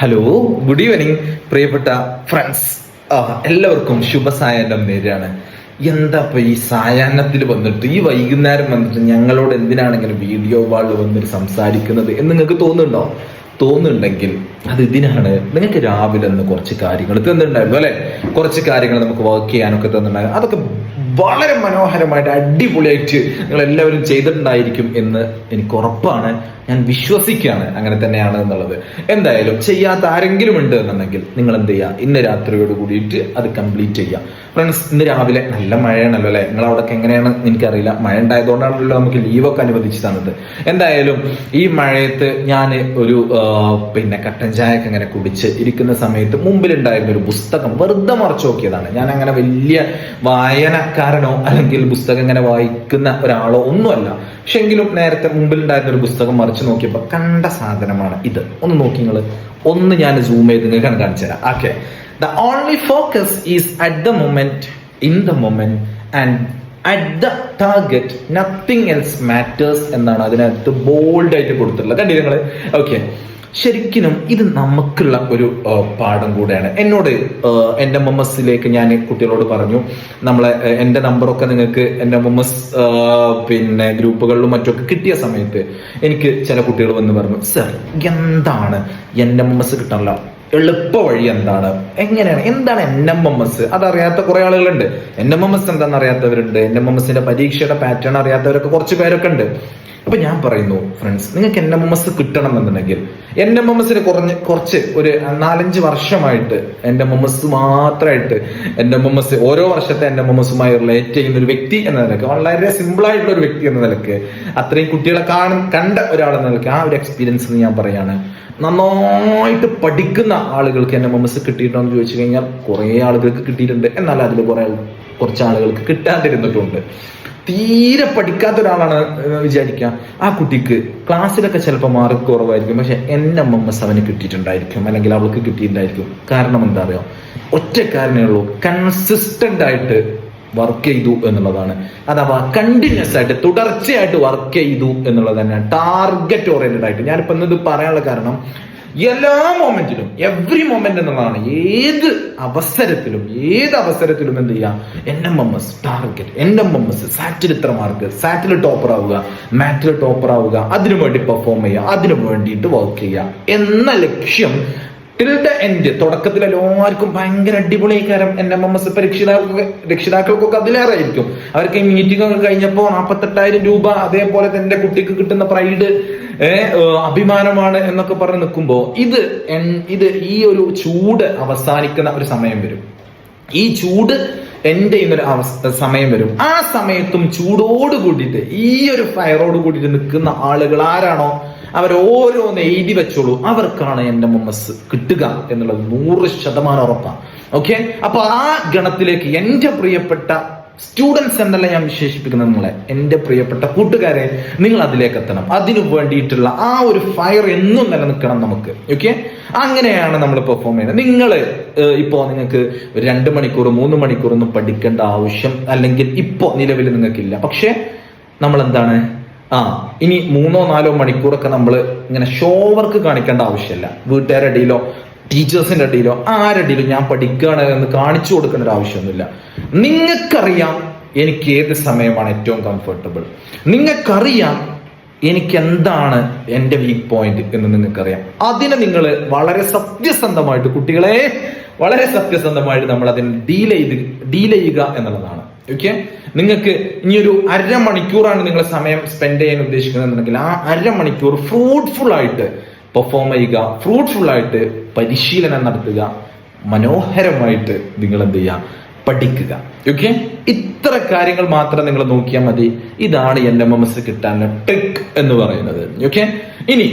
Hello good evening പ്രിയപ്പെട്ട friends എല്ലാവർക്കും ശുഭസായാഹ്നം നേരാണ് എന്താ ഇപ്പൊ ഈ സായാഹ്നത്തിൽ വന്നിട്ട്? ഈ വൈകുന്നേരം വന്നിട്ട് ഞങ്ങളോട് എന്തിനാണെങ്കിലും വീഡിയോ വാൾ വന്നിട്ട് സംസാരിക്കുന്നത് എന്ന് നിങ്ങൾക്ക് തോന്നുന്നുണ്ടോ? തോന്നുന്നുണ്ടെങ്കിൽ അത് ഇതിനാണ് നിങ്ങൾക്ക് രാവിലെ ഒന്ന് കുറച്ച് കാര്യങ്ങൾ തന്നിട്ടുണ്ടായിരുന്നു അല്ലെ? കുറച്ച് കാര്യങ്ങൾ നമുക്ക് വർക്ക് ചെയ്യാനൊക്കെ തന്നിട്ടുണ്ടായിരുന്നു. അതൊക്കെ വളരെ മനോഹരമായിട്ട് അടിപൊളിയായിട്ട് നിങ്ങൾ എല്ലാവരും ചെയ്തിട്ടുണ്ടായിരിക്കും എന്ന് എനിക്ക് ഉറപ്പാണ്. ഞാൻ വിശ്വസിക്കുകയാണ് അങ്ങനെ തന്നെയാണ് എന്നുള്ളത്. എന്തായാലും ചെയ്യാത്ത ആരെങ്കിലും ഉണ്ട് എന്നുണ്ടെങ്കിൽ നിങ്ങൾ എന്ത് ചെയ്യുക ഇന്ന് രാത്രിയോട് കൂടിയിട്ട് അത് കംപ്ലീറ്റ് ചെയ്യുക ഫ്രണ്ട്സ് ഇന്ന് രാവിലെ നല്ല മഴയാണല്ലോ അല്ലെ? നിങ്ങൾ അവിടെ എങ്ങനെയാണ്? എനിക്കറിയില്ല. മഴ ഉണ്ടായതുകൊണ്ടാണല്ലോ നമുക്ക് ലീവൊക്കെ അനുവദിച്ചു തന്നത്. എന്തായാലും ഈ മഴയത്ത് ഞാൻ ഒരു പിന്നെ കട്ടൻ ചായയൊക്കെ ഇങ്ങനെ കുടിച്ച് ഇരിക്കുന്ന സമയത്ത് മുമ്പിലുണ്ടായിരുന്ന ഒരു പുസ്തകം വെറുതെ മറച്ചു നോക്കിയതാണ്. ഞാൻ അങ്ങനെ വലിയ വായനക്കാരനോ അല്ലെങ്കിൽ പുസ്തകം ഇങ്ങനെ വായിക്കുന്ന ഒരാളോ ഒന്നുമല്ല. പക്ഷെങ്കിലും നേരത്തെ മുമ്പിലുണ്ടായിരുന്ന ഒരു പുസ്തകം മറിച്ച് നോക്കിയപ്പോൾ കണ്ട സാധനമാണ് ഇത്. ഒന്ന് നോക്കി നിങ്ങൾ ഒന്ന് ഞാൻ സൂം ചെയ്ത് നിങ്ങൾക്ക് കാണിച്ചു തരാം. Okay the only focus is at the moment in the moment and at the target nothing else matters എന്നാണ് അതിനകത്ത് ബോൾഡ് ആയിട്ട് കൊടുത്തിട്ടുള്ളത്. കണ്ടില്ലേ നിങ്ങൾ? ഓക്കെ ശരിക്കും ഇത് നമുക്കുള്ള ഒരു പാഠം കൂടെയാണ്. എന്നോട് എന്റെ മൊമ്മസിലേക്ക് ഞാൻ കുട്ടികളോട് പറഞ്ഞു നമ്മളെ എന്റെ നമ്പറൊക്കെ നിങ്ങൾക്ക് എന്റെ എം എസ് പിന്നെ ഗ്രൂപ്പുകളിലും മറ്റൊക്കെ കിട്ടിയ സമയത്ത് എനിക്ക് ചില കുട്ടികൾ വന്ന് പറഞ്ഞു സർ എന്താണ് എന്റെ മൊമ്മസ് കിട്ടാനുള്ള എളുപ്പ വഴി എന്താണ്? എങ്ങനെയാണ്? എന്താണ് എൻ എം എം എസ് അതറിയാത്ത കുറെ ആളുകളുണ്ട്. എൻ എം എം എസ് എന്താണെന്ന് അറിയാത്തവരുണ്ട്. എൻ എം എം എസിന്റെ പരീക്ഷയുടെ പാറ്റേൺ അറിയാത്തവരൊക്കെ കുറച്ച് പേരൊക്കെ ഉണ്ട്. അപ്പൊ ഞാൻ പറയുന്നു ഫ്രണ്ട്സ് നിങ്ങൾക്ക് എൻ എം എം എസ് കിട്ടണം എന്നുണ്ടെങ്കിൽ എൻ മമ്മസിന് കുറഞ്ഞ് കുറച്ച് ഒരു നാലഞ്ച് വർഷമായിട്ട് എന്റെ മമ്മസ് മാത്രമായിട്ട് എന്റെ എം ഓരോ വർഷത്തെ എന്റെ എം റിലേറ്റ് ചെയ്യുന്ന ഒരു വ്യക്തി എന്ന നിലയ്ക്ക് വളരെ സിമ്പിൾ ആയിട്ടുള്ള ഒരു വ്യക്തി എന്ന നിലയ്ക്ക് അത്രയും കുട്ടികളെ കാണും കണ്ട ഒരാളെന്ന നിലയ്ക്ക് ആ ഒരു എക്സ്പീരിയൻസ് എന്ന് ഞാൻ പറയാണ്. നന്നായിട്ട് പഠിക്കുന്ന ആളുകൾക്ക് എൻ മമ്മസ് കിട്ടിയിട്ടുണ്ടോ എന്ന് ചോദിച്ചു കഴിഞ്ഞാൽ കുറേ ആളുകൾക്ക് കിട്ടിയിട്ടുണ്ട്. എന്നാൽ അതിൽ കുറെ കുറച്ച് ആളുകൾക്ക് കിട്ടാതിരുന്നിട്ടുണ്ട്. തീരെ പഠിക്കാത്ത ഒരാളാണ് വിചാരിക്കുക. ആ കുട്ടിക്ക് ക്ലാസ്സിലൊക്കെ ചിലപ്പോൾ മാർക്ക് കുറവായിരിക്കും. പക്ഷെ എന്റെ എം എസ് അവന് കിട്ടിയിട്ടുണ്ടായിരിക്കും. അല്ലെങ്കിൽ അവൾക്ക് കിട്ടിയിട്ടുണ്ടായിരിക്കും. കാരണം എന്താ ഒറ്റ കാരണമേ ഉള്ളൂ. കൺസിസ്റ്റന്റ് ആയിട്ട് വർക്ക് ചെയ്തു എന്നുള്ളതാണ്. അഥവാ കണ്ടിന്യൂസ് ആയിട്ട് തുടർച്ചയായിട്ട് വർക്ക് ചെയ്തു എന്നുള്ളത് തന്നെയാണ്. ടാർഗറ്റ് ഓറിയന്റഡ് ആയിട്ട്. ഞാനിപ്പോ ഇന്നത് പറയാനുള്ള കാരണം എല്ലാ മൊമെന്റിലും എവറി മൊമെന്റ് എന്നുള്ളതാണ് ഏത് അവസരത്തിലും ഏത് അവസരത്തിലും എന്ത് ചെയ്യാം? N M M S target N M M S സാറ്റിൽ ഇത്ര മാർക്ക് സാറ്റിൽ ടോപ്പർ ആവുക മാറ്റിൽ ടോപ്പർ ആവുക അതിനു വേണ്ടി പെർഫോം ചെയ്യുക അതിനു വേണ്ടിയിട്ട് വർക്ക് ചെയ്യുക. എന്ന ലക്ഷ്യം ടിൽ എൻഡ് തുടക്കത്തിൽ എല്ലാവർക്കും ഭയങ്കര അടിപൊളി കാരം എൻ എം എം എസ് ഇപ്പൊ രക്ഷിതാക്കൾക്ക് രക്ഷിതാക്കൾക്കൊക്കെ അതിലേറെ ആയിരിക്കും അവർക്ക് ഈ മീറ്റിംഗ് ഒക്കെ കഴിഞ്ഞപ്പോ നാൽപ്പത്തെട്ടായിരം രൂപ അതേപോലെ തന്റെ കുട്ടിക്ക് കിട്ടുന്ന പ്രൈഡ് അഭിമാനമാണ് എന്നൊക്കെ പറഞ്ഞ് നിൽക്കുമ്പോ ഇത് ഇത് ഈ ഒരു ചൂട് അവസാനിക്കുന്ന ഒരു സമയം വരും. ഈ ചൂട് എൻഡ് ഒരു അവസ്ഥ സമയം വരും. ആ സമയത്തും ചൂടോട് കൂടിയിട്ട് ഈ ഒരു ഫയറോട് കൂടിയിട്ട് നിൽക്കുന്ന ആളുകൾ ആരാണോ? അവർ ഓരോന്ന് എഴുതി വെച്ചോളൂ. അവർക്കാണ് എന്റെ മുമ്മസ് കിട്ടുക എന്നുള്ളത് നൂറ് ശതമാനം ഉറപ്പാണ്. ഓക്കെ അപ്പൊ ആ ഗണത്തിലേക്ക് എന്റെ പ്രിയപ്പെട്ട സ്റ്റുഡൻസ് എന്നല്ല ഞാൻ വിശേഷിപ്പിക്കുന്നത് നിങ്ങളെ. എന്റെ പ്രിയപ്പെട്ട കൂട്ടുകാരെ നിങ്ങൾ അതിലേക്ക് എത്തണം. അതിനു വേണ്ടിയിട്ടുള്ള ആ ഒരു ഫയർ എന്നും നിലനിൽക്കണം നമുക്ക്. ഓക്കെ അങ്ങനെയാണ് നമ്മൾ പെർഫോം ചെയ്യുന്നത്. നിങ്ങൾ ഇപ്പോ നിങ്ങൾക്ക് രണ്ട് മണിക്കൂർ മൂന്ന് മണിക്കൂർ ഒന്നും പഠിക്കേണ്ട ആവശ്യം അല്ലെങ്കിൽ ഇപ്പോ നിലവിൽ നിങ്ങൾക്കില്ല. പക്ഷേ നമ്മൾ എന്താണ് ആ ഇനി മൂന്നോ നാലോ മണിക്കൂറൊക്കെ നമ്മൾ ഇങ്ങനെ ഷോ വർക്ക് കാണിക്കേണ്ട ആവശ്യമില്ല. വീട്ടുകാരുടെ ഇടയിലോ ടീച്ചേഴ്സിന്റെ ഇടയിലോ ആരടിയിലോ ഞാൻ പഠിക്കുകയാണ് എന്ന് കാണിച്ചു കൊടുക്കേണ്ട ഒരു ആവശ്യമൊന്നുമില്ല. നിങ്ങൾക്കറിയാം എനിക്ക് ഏത് സമയമാണ് ഏറ്റവും കംഫർട്ടബിൾ നിങ്ങൾക്കറിയാം എനിക്ക് എന്താണ് എന്റെ വീക്ക് പോയിന്റ് എന്ന് നിങ്ങൾക്കറിയാം. അതിനെ നിങ്ങൾ വളരെ സത്യസന്ധമായിട്ട് കുട്ടികളെ വളരെ സത്യസന്ധമായിട്ട് നമ്മൾ അതിനെ ഡീൽ ചെയ്ത് ഡീൽ ചെയ്യുക എന്നുള്ളതാണ്. ഓക്കെ നിങ്ങൾക്ക് ഇനി ഒരു അരമണിക്കൂറാണ് നിങ്ങൾ സമയം സ്പെൻഡ് ചെയ്യാൻ ഉദ്ദേശിക്കുന്നതെന്നുണ്ടെങ്കിൽ ആ അരമണിക്കൂർ ഫ്രൂട്ട്ഫുൾ ആയിട്ട് പെർഫോം ചെയ്യുക ഫ്രൂട്ട്ഫുൾ ആയിട്ട് പരിശീലനം നടത്തുക മനോഹരമായിട്ട് നിങ്ങൾ എന്ത് ചെയ്യുക? പഠിക്കുക. ഓക്കെ ഇത്ര കാര്യങ്ങൾ മാത്രം നിങ്ങൾ നോക്കിയാൽ മതി. ഇതാണ് എൻ എം എം എസ് കിട്ടാനുള്ള ട്രിക്ക് എന്ന് പറയുന്നത്. ഓക്കെ ഇനി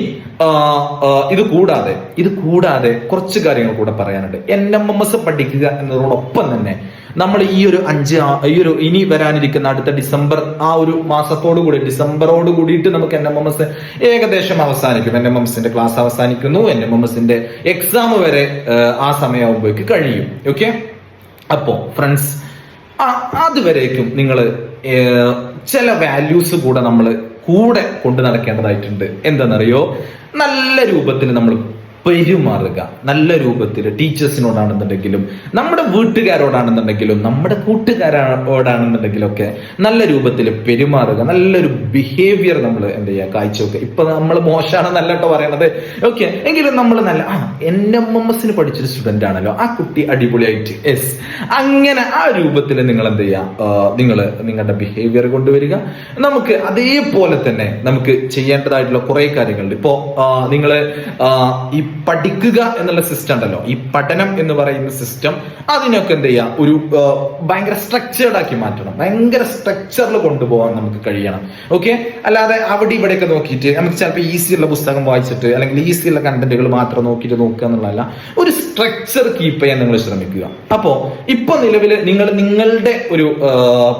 ഇത് കൂടാതെ ഇത് കൂടാതെ കുറച്ച് കാര്യങ്ങൾ കൂടെ പറയാനുണ്ട്. എൻ എം എം എസ് പഠിക്കുക എന്നതോടൊപ്പം തന്നെ നമ്മൾ ഈ ഒരു അഞ്ച് ഈ ഒരു ഇനി വരാനിരിക്കുന്ന അടുത്ത ഡിസംബർ ആ ഒരു മാസത്തോടു കൂടി ഡിസംബറോട് കൂടിയിട്ട് നമുക്ക് എൻ എം എം എസ് ഏകദേശം അവസാനിക്കും. എൻ എം എം എസിന്റെ ക്ലാസ് അവസാനിക്കുന്നു. എൻ എം എം എസിന്റെ എക്സാം വരെ ആ, സമയമാകുമ്പോഴേക്ക് കഴിയും. ഓക്കെ അപ്പോ ഫ്രണ്ട്സ് അതുവരേക്കും നിങ്ങൾ ചില വാല്യൂസ് കൂടെ നമ്മൾ കൂടെ കൊണ്ടു നടക്കേണ്ടതായിട്ടുണ്ട്. എന്താണെന്നറിയോ? നല്ല രൂപത്തിൽ നമ്മൾ പെരുമാറുക. നല്ല രൂപത്തിൽ ടീച്ചേഴ്സിനോടാണെന്നുണ്ടെങ്കിലും നമ്മുടെ വീട്ടുകാരോടാണെന്നുണ്ടെങ്കിലും നമ്മുടെ കൂട്ടുകാരോടാണെന്നുണ്ടെങ്കിലും ഒക്കെ നല്ല രൂപത്തിൽ പെരുമാറുക. നല്ലൊരു ബിഹേവിയർ നമ്മൾ എന്ത് ചെയ്യുക? കാഴ്ചവെക്കുക. ഇപ്പൊ നമ്മൾ മോശമാണെന്നല്ല കേട്ടോ പറയണത്. ഓക്കെ എങ്കിലും നമ്മൾ നല്ല ആ എൻ എം എം എസിന് പഠിച്ചൊരു സ്റ്റുഡന്റ് ആണല്ലോ. ആ കുട്ടി അടിപൊളിയായിട്ട്. എസ് അങ്ങനെ ആ രൂപത്തിൽ നിങ്ങൾ എന്ത് ചെയ്യുക? നിങ്ങൾ നിങ്ങളുടെ ബിഹേവിയർ കൊണ്ടുവരിക. നമുക്ക് അതേപോലെ തന്നെ നമുക്ക് ചെയ്യേണ്ടതായിട്ടുള്ള കുറെ കാര്യങ്ങളുണ്ട്. ഇപ്പോ നിങ്ങൾ ഈ പഠിക്കുക എന്നുള്ള സിസ്റ്റം ഉണ്ടല്ലോ. ഈ പഠനം എന്ന് പറയുന്ന സിസ്റ്റം അതിനൊക്കെ എന്ത് ചെയ്യുക ഒരു ഭയങ്കര സ്ട്രക്ചേർഡ് ആക്കി മാറ്റണം. ഭയങ്കര സ്ട്രക്ചറിൽ കൊണ്ടുപോകാൻ നമുക്ക് കഴിയണം. ഓക്കെ അല്ലാതെ അവിടെ ഇവിടെയൊക്കെ നോക്കിയിട്ട് നമുക്ക് ചിലപ്പോൾ ഉള്ള പുസ്തകം വായിച്ചിട്ട് അല്ലെങ്കിൽ ഈസി ഉള്ള കണ്ടന്റുകൾ മാത്രം നോക്കിയിട്ട് നോക്കുക എന്നുള്ളതല്ല ഒരു സ്ട്രക്ചർ കീപ്പ് ചെയ്യാൻ നിങ്ങൾ ശ്രമിക്കുക. അപ്പോ ഇപ്പൊ നിലവിൽ നിങ്ങൾ നിങ്ങളുടെ ഒരു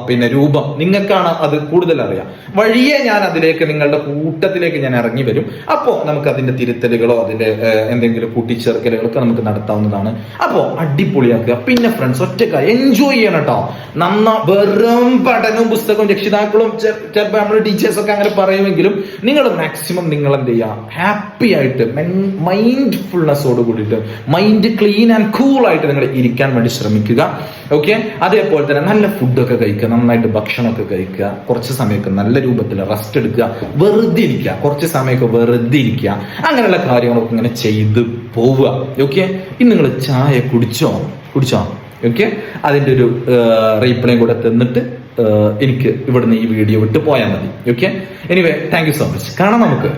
പിന്നെ രൂപം നിങ്ങൾക്കാണ് അത് കൂടുതൽ അറിയാം. വഴിയെ ഞാൻ അതിലേക്ക് നിങ്ങളുടെ കൂട്ടത്തിലേക്ക് ഞാൻ ഇറങ്ങി വരും. അപ്പോ നമുക്ക് അതിന്റെ തിരുത്തലുകളോ അതിന്റെ എന്തെങ്കിലും കൂട്ടിച്ചേർക്കലുകളൊക്കെ നമുക്ക് നടത്താവുന്നതാണ്. അപ്പോ അടിപൊളിയാക്കുക. പിന്നെ ഫ്രണ്ട്സ് ഒറ്റക്ക എൻജോയ് ചെയ്യണം കേട്ടോ. നന്ന വെറും പഠനവും പുസ്തകവും രക്ഷിതാക്കളും ചിലപ്പോൾ ചിലപ്പോ നമ്മുടെ ടീച്ചേഴ്സ് ഒക്കെ അങ്ങനെ പറയുമെങ്കിലും നിങ്ങൾ മാക്സിമം നിങ്ങൾ എന്ത് ചെയ്യുക? ഹാപ്പി ആയിട്ട് മൈൻഡ് ഫുൾനെസ്സോട് കൂടിയിട്ട് മൈൻഡ് ക്ലീൻ ആൻഡ് കൂൾ ആയിട്ട് നിങ്ങൾ ഇരിക്കാൻ വേണ്ടി ശ്രമിക്കുക. ഓക്കെ അതേപോലെ തന്നെ നല്ല ഫുഡൊക്കെ കഴിക്കുക നന്നായിട്ട് ഭക്ഷണമൊക്കെ കഴിക്കുക കുറച്ച് സമയമൊക്കെ നല്ല രൂപത്തിൽ റെസ്റ്റ് എടുക്കുക വെറുതെ ഇരിക്കുക കുറച്ച് സമയമൊക്കെ വെറുതെ ഇരിക്കുക. അങ്ങനെയുള്ള കാര്യങ്ങളൊക്കെ ഇങ്ങനെ ചെയ്ത് പോവുക. ഓക്കെ ഇന്ന് നിങ്ങൾ ചായ കുടിച്ചോ? കുടിച്ചോ? ഓക്കെ അതിന്റെ ഒരു റീപ്ലേയും കൂടെ തന്നിട്ട് എനിക്ക് ഇവിടുന്ന് ഈ വീഡിയോ വിട്ട് പോയാൽ മതി. Okay anyway thank you so much കാണാം നമുക്ക്.